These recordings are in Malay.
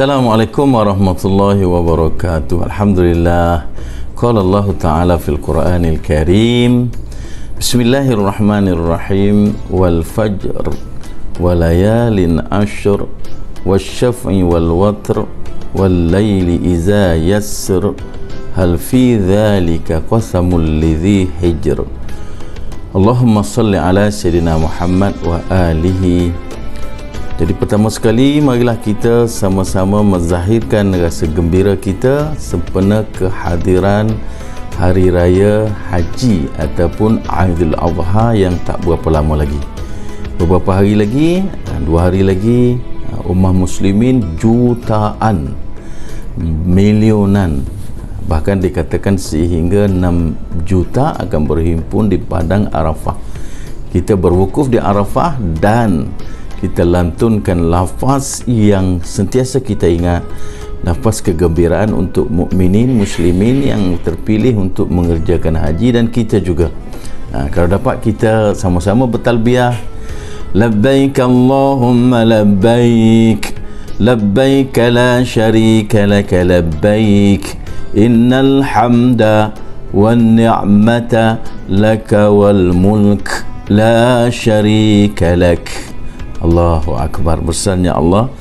السلام عليكم ورحمة الله وبركاته. الحمد لله. قال الله تعالى في القرآن الكريم بسم الله الرحمن الرحيم والفجر وليال عشر والشفع والوتر والليل إذا يسر هل في ذلك قسم لذي حجر؟ اللهم صل على سيدنا محمد وآله jadi pertama sekali marilah kita sama-sama menzahirkan rasa gembira kita sempena kehadiran hari raya haji ataupun Aidil Adha yang tak berapa lama lagi. Beberapa hari lagi, dua hari lagi ummah muslimin jutaan milionan bahkan dikatakan sehingga 6 juta akan berhimpun di padang Arafah. Kita berwukuf di Arafah dan kita lantunkan lafaz yang sentiasa kita ingat. Lafaz kegembiraan untuk mukminin muslimin yang terpilih untuk mengerjakan haji dan kita juga. Ha, kalau dapat kita sama-sama bertalbiah labbaik allahumma labbaik. Labbaik la syarika laka labbaik. Innal hamda wan ni'mata laka wal mulk. La syarika laka Allahu Akbar. Besarnya Allah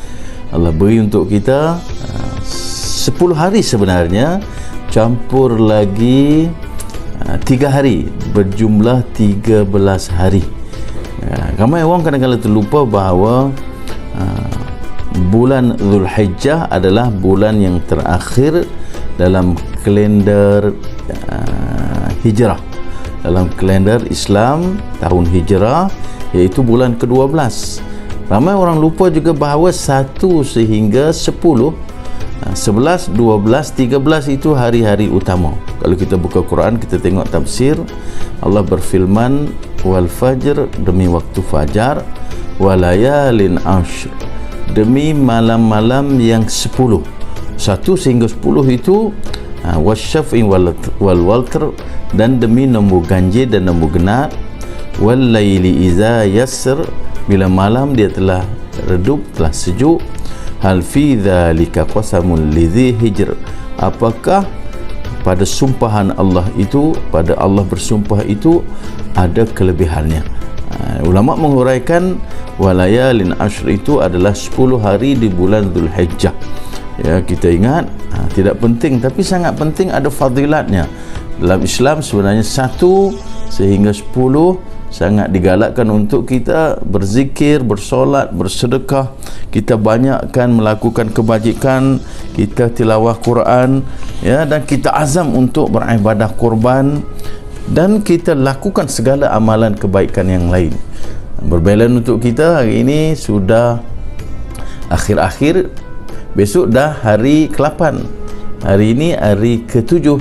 Allah beri untuk kita uh, 10 hari sebenarnya campur lagi uh, 3 hari. Berjumlah 13 hari. Uh, ramai orang kadang-kadang terlupa bahawa uh, bulan Dhul Hijjah adalah bulan yang terakhir dalam kalender uh, hijrah dalam kalender Islam tahun hijrah iaitu bulan ke-12 ramai orang lupa juga bahawa 1 sehingga 10 11, 12, 13 itu hari-hari utama. Kalau kita buka Quran kita tengok tafsir Allah berfirman wal fajr demi waktu fajar walayalin ashr demi malam-malam yang 10 1 sehingga 10 itu wasyaf'i wal, wal waltr dan demi nombor ganjil dan nombor genap wal layli iza yasr bila malam dia telah redup telah sejuk hal fi dzalika qasamul lidhi hijr. Apakah pada sumpahan Allah itu pada Allah bersumpah itu ada kelebihannya? Uh, ulama menguraikan walayalin ashr itu adalah 10 hari di bulan Zulhijjah ya kita ingat uh, tidak penting tapi sangat penting ada fadilatnya dalam Islam sebenarnya satu sehingga sepuluh sangat digalakkan untuk kita berzikir, bersolat, bersedekah. Kita banyakkan melakukan kebajikan, kita tilawah Quran ya dan kita azam untuk beribadah kurban dan kita lakukan segala amalan kebaikan yang lain. Berbelen untuk kita hari ini sudah akhir-akhir besok dah hari ke-8. Hari ini hari ke-7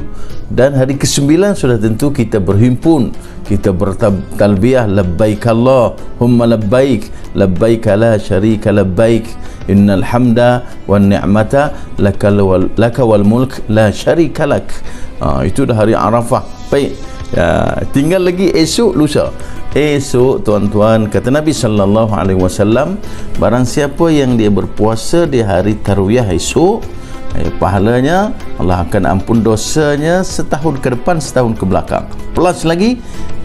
dan hari ke-9 sudah tentu kita berhimpun kita bertalbiyah labbaik Allahumma labbaik labbaik la syarika labbaik innal hamda wan ni'mata lakal wal laka wal mulk la syarika lak. Ha, itu dah hari Arafah. Baik. Ya, tinggal lagi esok lusa esok tuan-tuan kata Nabi sallallahu alaihi wasallam barang siapa yang dia berpuasa di hari tarwiyah esok eh, pahalanya Allah akan ampun dosanya setahun ke depan setahun ke belakang. Plus lagi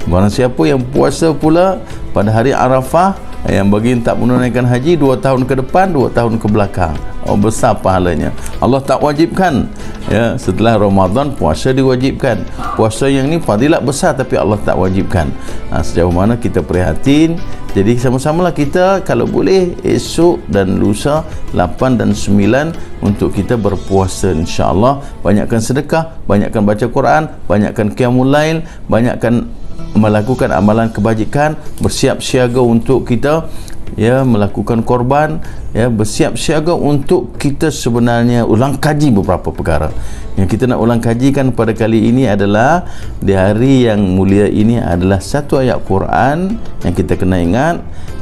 barang siapa yang puasa pula pada hari Arafah eh, yang bagi tak menunaikan haji dua tahun ke depan dua tahun ke belakang oh besar pahalanya. Allah tak wajibkan. Ya setelah Ramadan puasa diwajibkan. Puasa yang ni fadilat besar tapi Allah tak wajibkan. Ha, sejauh mana kita prihatin. Jadi sama-samalah kita kalau boleh esok dan lusa 8 dan 9 untuk kita berpuasa insya-Allah. Banyakkan sedekah, banyakkan baca Quran, banyakkan qiyamul lail, banyakkan melakukan amalan kebajikan, bersiap siaga untuk kita ya melakukan korban ya bersiap siaga untuk kita sebenarnya ulang kaji beberapa perkara. Yang kita nak ulang kaji kan pada kali ini adalah di hari yang mulia ini adalah satu ayat Quran yang kita kena ingat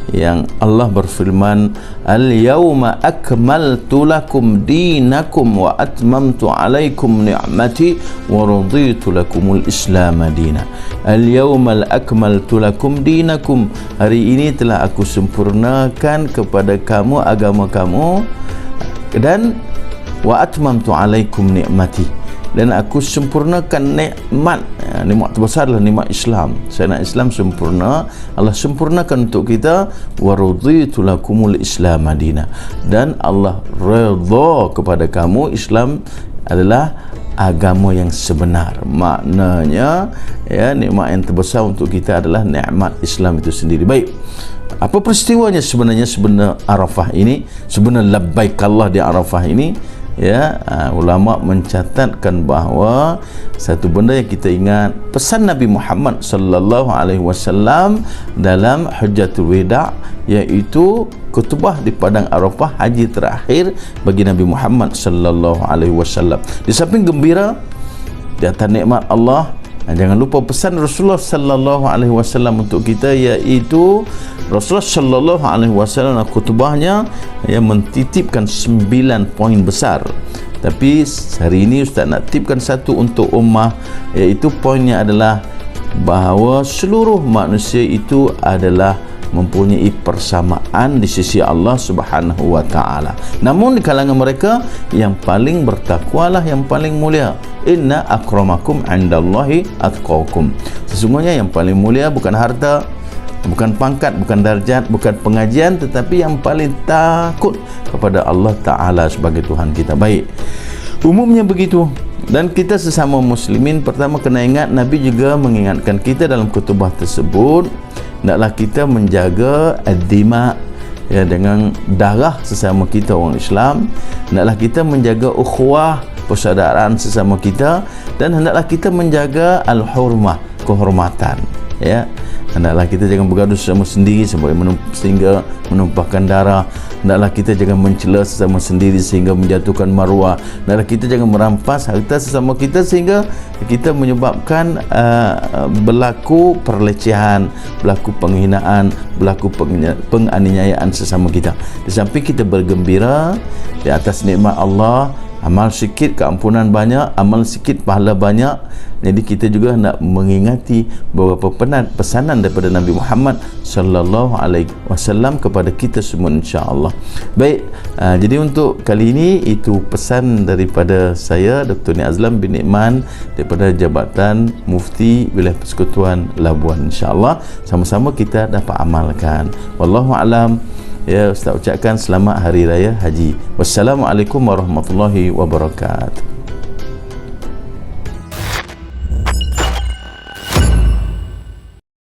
yang Allah berfirman al-yawma akmaltu lakum dinakum wa atmamtu alaikum ni'mati wa raditu lakumul islam dina al-yawma akmaltu lakum dinakum. Hari ini telah aku sempurnakan kepada kamu agama kamu dan wa atmamtu alaikum ni'mati dan aku sempurnakan nikmat. Ya, nikmat terbesar adalah nikmat Islam. Saya nak Islam sempurna. Allah sempurnakan untuk kita. Wa raditu lakumul Islam Madinah dan Allah redha kepada kamu Islam adalah agama yang sebenar. Maknanya ya nikmat yang terbesar untuk kita adalah nikmat Islam itu sendiri. Baik. Apa peristiwanya sebenarnya sebenar Arafah ini? Sebenar labbaik Allah di Arafah ini ya uh, ulama mencatatkan bahawa satu benda yang kita ingat pesan Nabi Muhammad sallallahu alaihi wasallam dalam Hajjatul Wida iaitu kutubah di padang Arafah haji terakhir bagi Nabi Muhammad sallallahu alaihi wasallam. Di samping gembira di atas nikmat Allah dan jangan lupa pesan Rasulullah sallallahu alaihi wasallam untuk kita iaitu Rasulullah sallallahu alaihi wasallam khutbahnya yang mentitipkan sembilan poin besar. Tapi hari ini ustaz nak tipkan satu untuk ummah iaitu poinnya adalah bahawa seluruh manusia itu adalah mempunyai persamaan di sisi Allah Subhanahu wa taala. Namun di kalangan mereka yang paling bertakwalah yang paling mulia. Inna akramakum indallahi atqakum. Sesungguhnya yang paling mulia bukan harta, bukan pangkat, bukan darjat, bukan pengajian tetapi yang paling takut kepada Allah taala sebagai Tuhan kita. Baik. Umumnya begitu. Dan kita sesama muslimin pertama kena ingat Nabi juga mengingatkan kita dalam kutubah tersebut naklah kita menjaga ad-dima ya dengan darah sesama kita orang Islam. Naklah kita menjaga ukhuwah persaudaraan sesama kita. Dan hendaklah kita menjaga al-hurmah kehormatan ya hendaklah kita jangan bergaduh sesama sendiri sampai sehingga menumpahkan darah. Hendaklah kita jangan mencela sesama sendiri sehingga menjatuhkan maruah. Hendaklah kita jangan merampas harta sesama kita sehingga kita menyebabkan uh, berlaku perlecehan berlaku penghinaan berlaku penganiayaan sesama kita. Di samping kita bergembira di atas nikmat Allah amal sikit keampunan banyak amal sikit pahala banyak jadi kita juga nak mengingati beberapa penat pesanan daripada Nabi Muhammad sallallahu alaihi wasallam kepada kita semua insya-Allah. Baik, uh, jadi untuk kali ini itu pesan daripada saya Dr. Ni Azlam bin Iman daripada Jabatan Mufti Wilayah Persekutuan Labuan insya-Allah sama-sama kita dapat amalkan. Wallahu alam. Ya Ustaz ucapkan selamat hari raya haji. Wassalamualaikum warahmatullahi wabarakatuh.